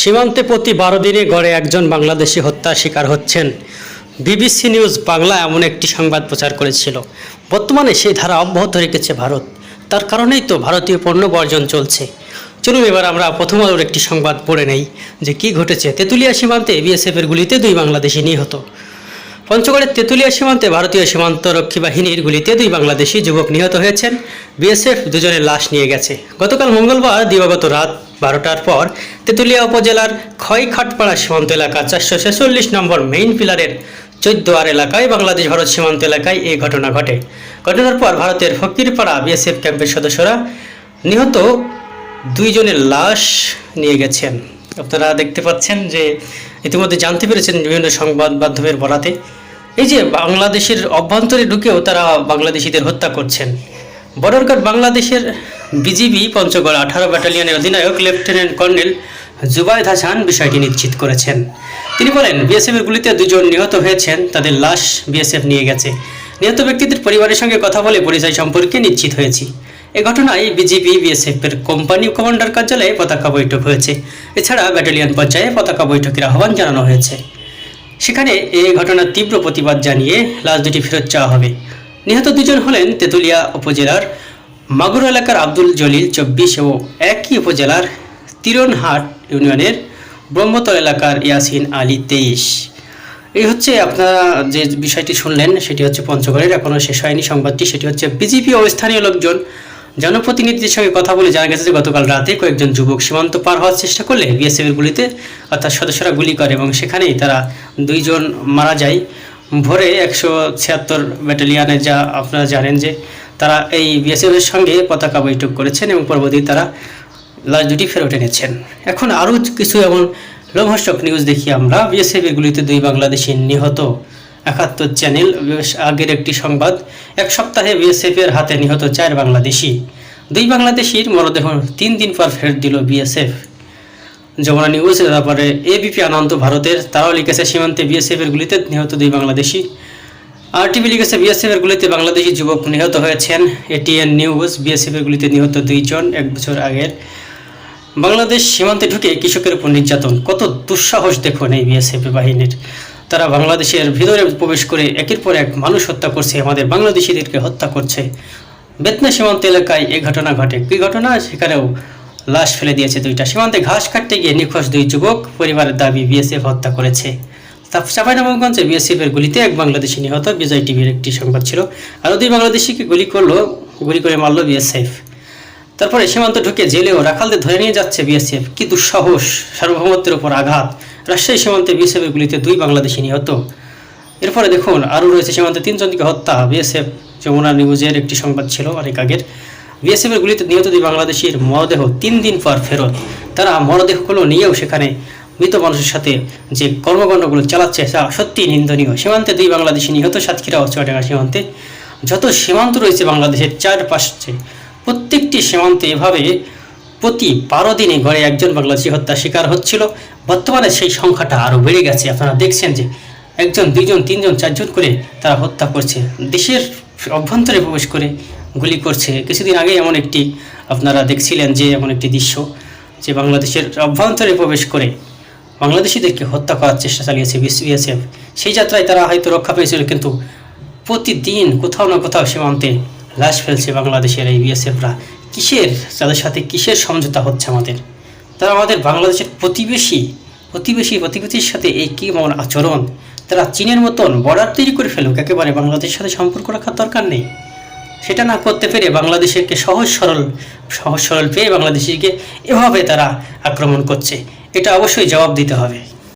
সীমান্তে প্রতি বারো দিনে গড়ে একজন বাংলাদেশি হত্যার শিকার হচ্ছেন। বিবিসি নিউজ বাংলা এমন একটি সংবাদ প্রচার করেছিল। বর্তমানে সেই ধারা অব্যাহত রেখেছে ভারত। তার কারণেই তো ভারতীয় পণ্য বর্জন চলছে। চলুন এবার আমরা প্রথম আলোর একটি সংবাদ পড়ে নেই যে কি ঘটেছে। তেঁতুলিয়া সীমান্তে বিএসএফের গুলিতে দুই বাংলাদেশি নিহত। পঞ্চগড়ের তেঁতুলিয়া সীমান্তে ভারতীয় সীমান্ত রক্ষী বাহিনীর গুলিতে দুই বাংলাদেশি যুবক নিহত হয়েছেন। বিএসএফ দুজনের লাশ নিয়ে গেছে। গতকাল মঙ্গলবার দিবাগত রাত বারোটার পর তেঁতুলিয়া উপজেলার খয়খাটপাড়া সীমান্ত এলাকা চারশো ছেচল্লিশ নম্বর মেইন পিলারের চৈদ্দোয়ার এলাকায় বাংলাদেশ ভারত সীমান্ত এলাকায় এই ঘটনা ঘটে। ঘটনার পর ভারতের ফকিরপাড়া বিএসএফ ক্যাম্পের সদস্যরা নিহত দুইজনের লাশ নিয়ে গেছেন। আপনারা দেখতে পাচ্ছেন যে ইতিমধ্যে জানতে পেরেছেন বিভিন্ন সংবাদ মাধ্যমের বরাতে। এই যে বাংলাদেশের অভ্যন্তরে ঢুকেও তারা বাংলাদেশিদের হত্যা করছেন। বর্ডারঘাট বাংলাদেশের বিজিবি পঞ্চগড় আঠারো ব্যাটালিয়নের অধিনায়ক লেফটেন্যান্ট কর্নেল জুবাইদ হাসান বিষয়টি নিশ্চিত করেছেন। তিনি বলেন বিএসএফের গুলিতে দুজন নিহত হয়েছেন, তাদের লাশ বিএসএফ নিয়ে গেছে। নিহত ব্যক্তিদের পরিবারের সঙ্গে কথা বলে পরিচয় সম্পর্কে নিশ্চিত হয়েছি। এ ঘটনায় বিজিবি বিএসএফের কোম্পানি কমান্ডার কার্যালয়ে পতাকা বৈঠক হয়েছে। এছাড়া ব্যাটালিয়ন পর্যায়ে পতাকা বৈঠকের আহ্বান জানানো হয়েছে। সেখানে এই ঘটনার তীব্র প্রতিবাদ জানিয়ে লাশ দুটি ফেরত চাওয়া হবে। নিহত দুজন হলেন তেঁতুলিয়া উপজেলার মাগুর এলাকার আব্দুল জলিল চব্বিশ ও একই উপজেলার তিরনহাট ইউনিয়নের ব্রহ্মতল এলাকার ইয়াসিন আলী তেইশ। এই হচ্ছে আপনারা যে বিষয়টি শুনলেন, সেটি হচ্ছে পঞ্চগড়ের এখনও শেষ হয়নি সংবাদটি, সেটি হচ্ছে বিজেপি ও স্থানীয় লোকজন জনপ্রতিনিধিদের সঙ্গে কথা বলে জানা গেছে যে গতকাল রাতে কয়েকজন যুবক সীমান্ত পার হওয়ার চেষ্টা করলে বিএসএফ এর গুলিতে অর্থাৎ সদস্যরা গুলি করে এবং সেখানেই তারা দুইজন মারা যায়। ভোরে একশো ছিয়াত্তর ব্যাটালিয়ানে যা আপনারা জানেন যে তারা এই বিএসএফ এর সঙ্গে পতাকা বৈঠক করেছেন এবং পরবর্তী তারা লাশ দুটি ফেরত এনেছেন। এখন আরও কিছু এমন লোমহর্ষক নিউজ দেখি আমরা। বিএসএফ এর গুলিতে দুই বাংলাদেশি নিহত। একাত্তর চ্যানেল, বেশ আগের একটি সংবাদ। এক সপ্তাহে বিএসএফ এর হাতে নিহত চার বাংলাদেশি। দুই বাংলাদেশির মরদেহ তিন দিন পর ফেরত দিল বিএসএফ। যমুনা নিউজ তারপরে এবিপি আনন্দ ভারতের, তারাও লিখেছে সীমান্তে বিএসএফ এর গুলিতে নিহত দুই বাংলাদেশি। আর টিভি লিখেছে বিএসএফ এর গুলিতে বাংলাদেশি যুবক নিহত হয়েছেন। এটিএন নিউজ বিএসএফ এর গুলিতে নিহত দুইজন এক বছর আগের। বাংলাদেশ সীমান্তে ঢুকে কৃষকের উপর নির্যাতন। কত দুঃসাহস দেখুন এই বিএসএফ বাহিনীর। তারা বাংলাদেশের ভিতরে প্রবেশ করে একের পর এক মানুষ হত্যা করছে, আমাদের বাংলাদেশিদেরকে হত্যা করছে। বেতনা সীমান্ত এলাকায় এই ঘটনা ঘটে। কী ঘটনা? সেখানেও লাশ ফেলে দিয়েছে দুইটা। সীমান্তে ঘাস কাটতে গিয়ে নিখোঁজ দুই যুবক পরিবারের দাবি বিএসএফ হত্যা করেছে। চাঁপাইনবাবগঞ্জে বিএসএফ এর গুলিতে এক বাংলাদেশি নিহত বিজয় টিভির একটি সংবাদ ছিল। আরও দুই বাংলাদেশিকে গুলি করল, গুলি করে মারলো বিএসএফ। তারপরে সীমান্ত ঢুকে জেলেও রাখালদের ধরে নিয়ে যাচ্ছে বিএসএফ। কি দুঃসাহস, সার্বভৌমত্বের উপর আঘাত। রাজশাহী সীমান্তে বিএসএফ এর গুলিতে দুই বাংলাদেশি নিহত। এরপরে দেখুন, আরও রয়েছে সীমান্তে তিনজনকে হত্যা। বিএসএফ যমুনা নিউজের একটি সংবাদ ছিল অনেক আগের। বিএসএফ এর গুলিতে নিহত দুই বাংলাদেশির মরদেহ তিন দিন পর ফেরত। তারা মরদেহগুলো নিয়েও সেখানে মৃত মানুষের সাথে যে কর্মকাণ্ডগুলো চালাচ্ছে, তা সত্যি নিন্দনীয়। সীমান্তে দুই বাংলাদেশি নিহত সাতক্ষীরা ও চুয়াডাঙ্গা সীমান্তে। যত সীমান্ত রয়েছে বাংলাদেশের চারপাশে, প্রত্যেকটি সীমান্তে এভাবে প্রতি বারো দিনে গড়ে একজন বাংলাদেশি হত্যা শিকার হচ্ছিল। বর্তমানে সেই সংখ্যাটা আরও বেড়ে গেছে। আপনারা দেখছেন যে একজন, দুইজন, তিনজন, চারজন করে তারা হত্যা করছে। দেশের অভ্যন্তরে প্রবেশ করে গুলি করছে। কিছুদিন আগে এমন একটি, আপনারা দেখছিলেন যে এমন একটি দৃশ্য, যে বাংলাদেশের অভ্যন্তরে প্রবেশ করে বাংলাদেশিদেরকে হত্যা করার চেষ্টা চালিয়েছে বিএসএফ সেই যাত্রায় তারা হয়তো রক্ষা পেয়েছিল, কিন্তু প্রতিদিন কোথাও না কোথাও সীমান্তে লাশ ফেলছে বাংলাদেশের এই বিএসএফরা কিসের, তাদের সাথে কিসের সমঝোতা হচ্ছে আমাদের? তারা আমাদের বাংলাদেশের প্রতিবেশী প্রতিবেশী, প্রতিবেশীর সাথে এই কী এমন আচরণ? তারা চীনের মতন বর্ডার তৈরি করে ফেলুক, একেবারে বাংলাদেশের সাথে সম্পর্ক রাখার দরকার নেই। সেটা না করতে পেরে বাংলাদেশেরকে সহজ সরল সহজ সরল পেয়ে বাংলাদেশিকে এভাবে তারা আক্রমণ করছে। এটা অবশ্যই জবাব দিতে হবে।